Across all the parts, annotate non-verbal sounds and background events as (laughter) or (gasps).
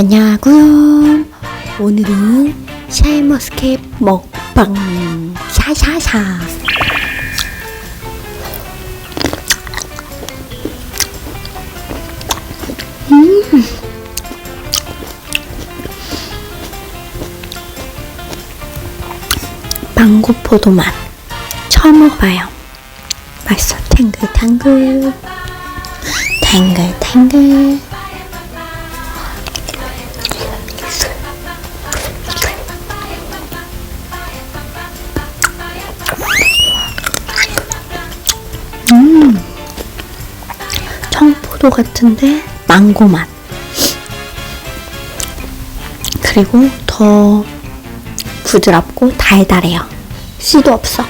안녕하고요. 오늘은 샤인머스켓 먹방 샤샤샤. 음. 망고 포도 맛 처음 먹어봐요. 맛있어 탱글탱글 탱글탱글. 포도 같은데 망고 맛. 그리고 더 부드럽고 달달해요. 씨도 없어.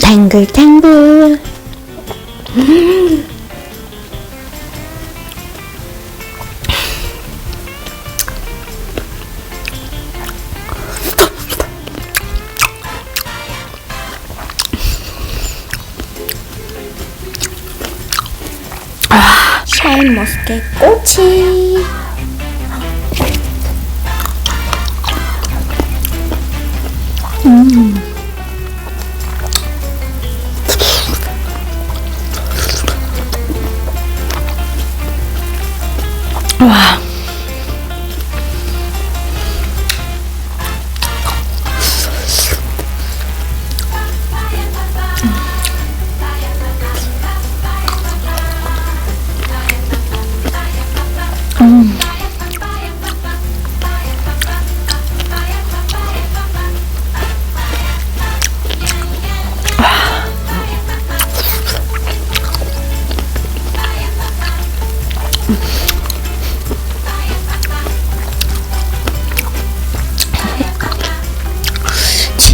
탱글탱글. 아, 샤인머스켓 꼬치. 와.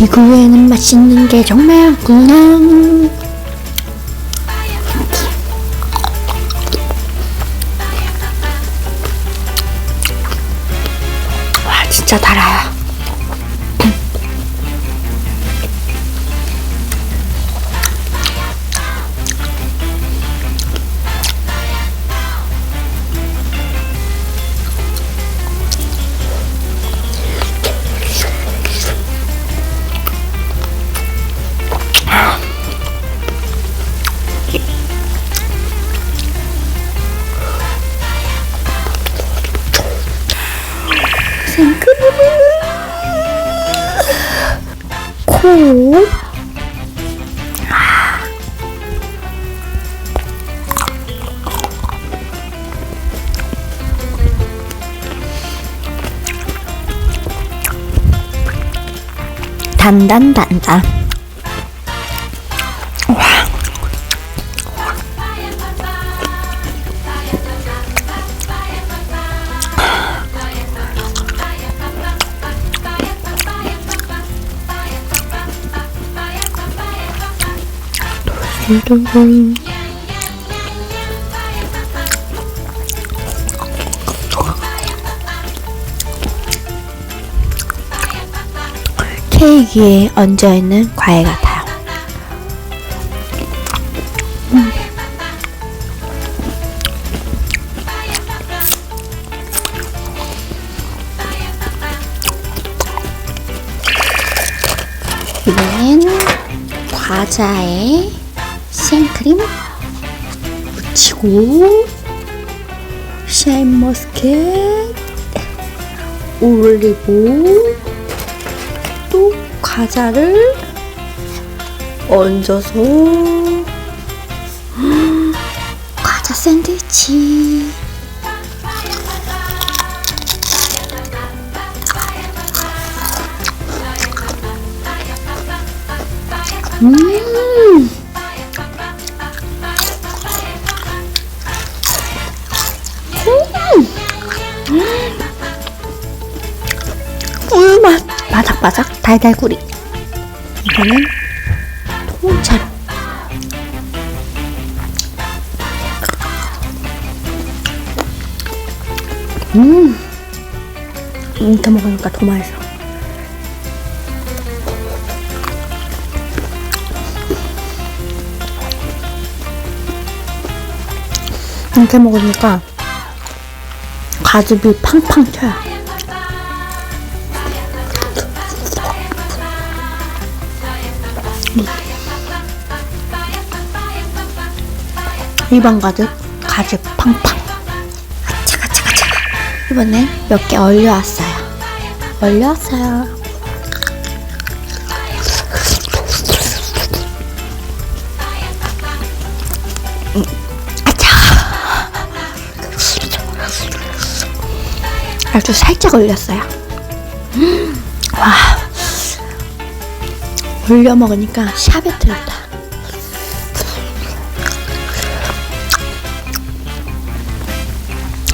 지구에는 맛있는 게 정말 많구나. 와, 진짜 달아요. 코. 단단단단. 두두둥. 케이크에 얹어 있는 과일 같아요. 음. 이번엔 과자에 생크림 묻히고 샤인머스켓 올리고 또 과자를 얹어서 (gasps) 과자 샌드위치. 음 바삭바삭 달달구리. 이거는 통찰. 음. 이렇게 먹으니까 더 맛있어. 이렇게 먹으니까 가즙이 팡팡 튀어요. 음. 일반 가즙, 가즙 팡팡. 아차가 차가 차가. 이번엔 몇 개 얼려왔어요. 얼려왔어요. 음, 아차. 아주 살짝 올렸어요. 음, 와. 올려 먹으니까 샤베트 같다.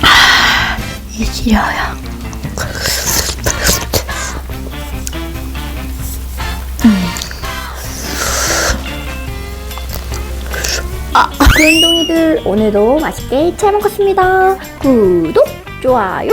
아, 이 지려요. 그런동이들 오늘도 맛있게 잘 먹었습니다. 구독, 좋아요,